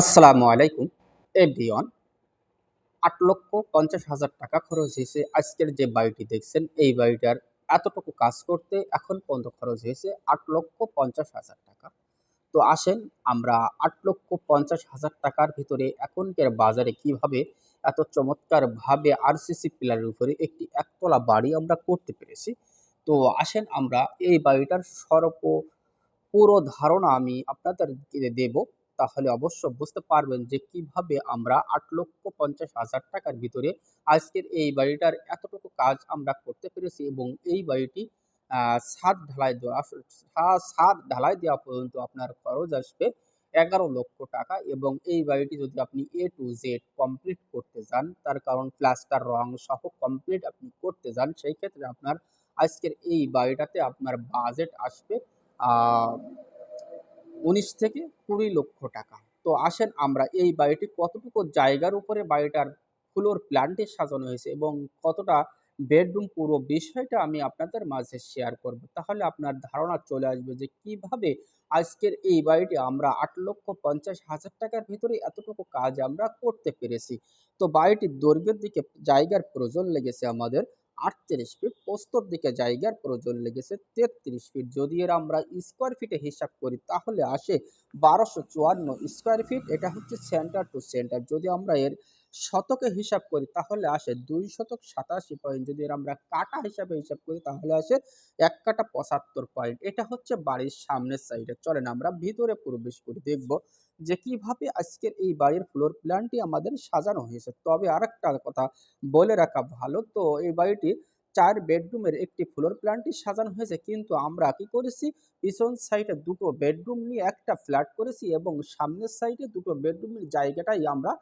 আসসালামু আলাইকুম। এভরিওয়ান, আট লক্ষ পঞ্চাশ হাজার টাকা খরচ হয়েছে। আজকের যে বাড়িটি দেখছেন, এই বাড়িটার এতটুকু কাজ করতে এখন পর্যন্ত খরচ হয়েছে আট লক্ষ পঞ্চাশ হাজার টাকা। তো আসেন, আমরা আট লক্ষ পঞ্চাশ হাজার টাকার ভিতরে এখনকার বাজারে কীভাবে এত চমৎকারভাবে আরসিসি পিলারের উপরে একটি একতলা বাড়ি আমরা করতে পেরেছি। তো আসেন, আমরা এই বাড়িটার সর্ব পুরো ধারণা আমি আপনাদের দেব। তাহলে অবশ্য বুঝতে পারবেন যে কীভাবে আমরা আট লক্ষ পঞ্চাশ হাজার টাকার ভিতরে আজকের এই বাড়িটার এতটুকু কাজ আমরা করতে পেরেছি এবং এই বাড়িটি ছাদ ঢালাই দেওয়া ছাদ ঢালাই দেওয়া পর্যন্ত আপনার খরচ আসবে এগারো লক্ষ টাকা এবং এই বাড়িটি যদি আপনি এ টু জেড কমপ্লিট করতে যান, তার কারণ প্লাস্টার রং সহ কমপ্লিট আপনি করতে যান, সেই ক্ষেত্রে আপনার আজকের এই বাড়িটাতে আপনার বাজেট আসবে উনিশ থেকে কুড়ি লক্ষ টাকা। তো আসেন আমরা, এই বাড়িটি কতটুকু জায়গার উপরে বাড়িটার ফ্লোর প্ল্যানটি সাজানো হয়েছে এবং কতটা বেডরুম পুরো বিষয়টা আমি আপনাদের মাঝে শেয়ার করব। তাহলে আপনার ধারণা চলে আসবে যে কীভাবে আজকের এই বাড়িটি আমরা আট লক্ষ পঞ্চাশ হাজার টাকার ভিতরে এতটুকু কাজ আমরা করতে পেরেছি। তো বাড়িটির দৈর্ঘ্যের দিকে জায়গার প্রয়োজন লেগেছে আমাদের। আটত্রিশ ফিট প্রস্তর দিকে জায়গার প্রয়োজন লেগেছে তেত্রিশ ফিট। যদি এর আমরা স্কোয়ার ফিটে হিসাব করি, তাহলে আসে বারোশো চুয়ান্ন স্কোয়ার ফিট এটা হচ্ছে সেন্টার টু সেন্টার যদি আমরা এর শতকে হিসাব করি, তাহলে আসে দুই শতক সাতাশি পয়েন্ট যদি আমরা কাটা হিসাবে হিসাব করি, তাহলে আসে এক কাটা পঁচাত্তর পয়েন্ট এটা হচ্ছে বাড়ির সামনের সাইডে চলেন আমরা ভিতরে প্রবেশ করে দেখব যে কীভাবে আজকের এই বাড়ির ফ্লোর প্ল্যানটি আমাদের সাজানো হয়েছে। তবে আরেকটা কথা বলে রাখা ভালো, তো এই বাড়িটি চার বেডরুমের একটি ফ্লোর প্ল্যানটি সাজানো হয়েছে। কিন্তু আমরা কি করেছি? পিছন সাইডে দুটো বেডরুম নিয়ে একটা ফ্ল্যাট করেছি এবং সামনের সাইডে দুটো বেডরুমের জায়গাটাই আমরা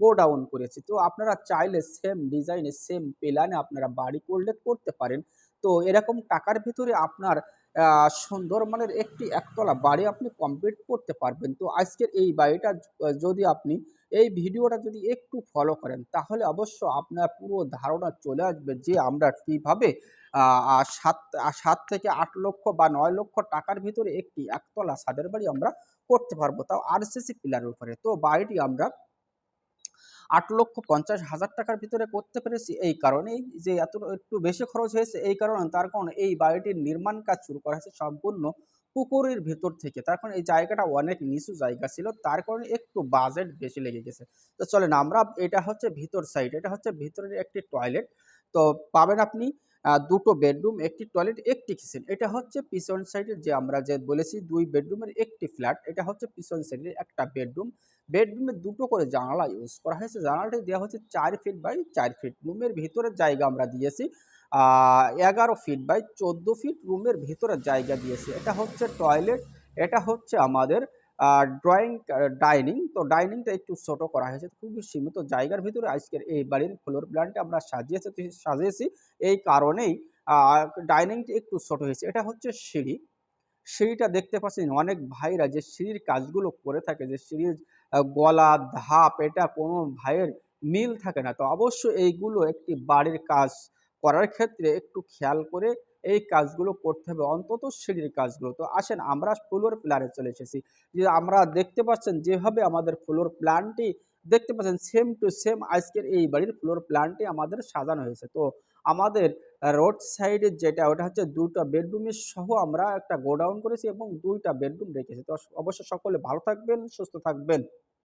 গো ডাউন করেছি। তো আপনারা চাইলে সেম ডিজাইনে সেম প্ল্যানে আপনারা বাড়ি করলে করতে পারেন। তো এরকম টাকার ভিতরে আপনার সুন্দর মানের একটি একতলা বাড়ি আপনি কমপ্লিট করতে পারবেন। তো আজকের এই বাড়িটা যদি আপনি এই ভিডিওটা যদি একটু ফলো করেন, তাহলে অবশ্য আপনার পুরো ধারণা চলে আসবে যে আমরা কীভাবে সাত সাত থেকে আট লক্ষ বা নয় লক্ষ টাকার ভিতরে একটি একতলা ছাদের বাড়ি আমরা করতে পারব। তাও আরসিসি পিলারের উপরে। তো বাড়িটি আমরা আট লক্ষ পঞ্চাশ হাজার টাকার ভিতরে করতে পেরেছি এই কারণেই যে এত একটু বেশি খরচ হয়েছে এই কারণে তার কারণ এই বাড়িটির নির্মাণ কাজ শুরু করা হয়েছে সম্পূর্ণ পুকুরের ভেতর থেকে। তার কারণে এই জায়গাটা অনেক নিচু জায়গা ছিল, তার কারণে একটু বাজেট বেশি লেগে গেছে। তো চলেন আমরা, এটা হচ্ছে ভিতর সাইড এটা হচ্ছে ভিতরের একটি টয়লেট তো পাবেন আপনি দুটো বেডরুম, একটি টয়লেট, একটি কিচেন। এটা হচ্ছে পিছন সাইডের যে আমরা যে বলেছি, দুই বেডরুমের একটি ফ্ল্যাট। এটা হচ্ছে পিছন সাইডের একটা বেডরুম। বেডরুমে দুটো করে জানালা ইউজ করা হয়েছে। জানালাটি দেওয়া হচ্ছে চার ফিট বাই চার ফিট। রুমের ভিতরের জায়গা আমরা দিয়েছি এগারো ফিট বাই চোদ্দ ফিট রুমের ভিতরের জায়গা দিয়েছি। এটা হচ্ছে টয়লেট, এটা হচ্ছে আমাদের ড্রয়িং ডাইনিং তো ডাইনিংটা একটু ছোট করা হয়েছে, খুবই সীমিত জায়গার ভিতরে আজকের এই বাড়ির ফ্লোর প্ল্যানটা আমরা সাজিয়েছি সাজিয়েছি। এই কারণেই ডাইনিংটি একটু ছোট হয়েছে। এটা হচ্ছে সিঁড়ি। সিঁড়িটা দেখতে পাচ্ছেন অনেক ভাইরা যে সিঁড়ির কাজগুলো করে থাকে, যে সিঁড়ির গলা, ধাপ, এটা কোনো ভাইয়ের মিল থাকে না। তো অবশ্যই এইগুলো একটি বাড়ির কাজ করার ক্ষেত্রে একটু খেয়াল করে এই কাজগুলো করতে হবে, অন্তত সিঁড়ির কাজগুলো। তো আসেন, আমরা ফ্লোর প্ল্যানে চলে এসেছি। যে আমরা দেখতে পাচ্ছেন, যেভাবে আমাদের ফ্লোর প্ল্যানটি দেখতে পাচ্ছেন সেম টু সেম আজকের এই বাড়ির ফ্লোর প্ল্যানটি আমাদের সাজানো হয়েছে। তো আমাদের রোড সাইডের যেটা, ওটা হচ্ছে দুটো বেডরুমের সহ আমরা একটা গোডাউন করেছি এবং দুইটা বেডরুম রেখেছি। তো অবশ্য সকলে ভালো থাকবেন, সুস্থ থাকবেন।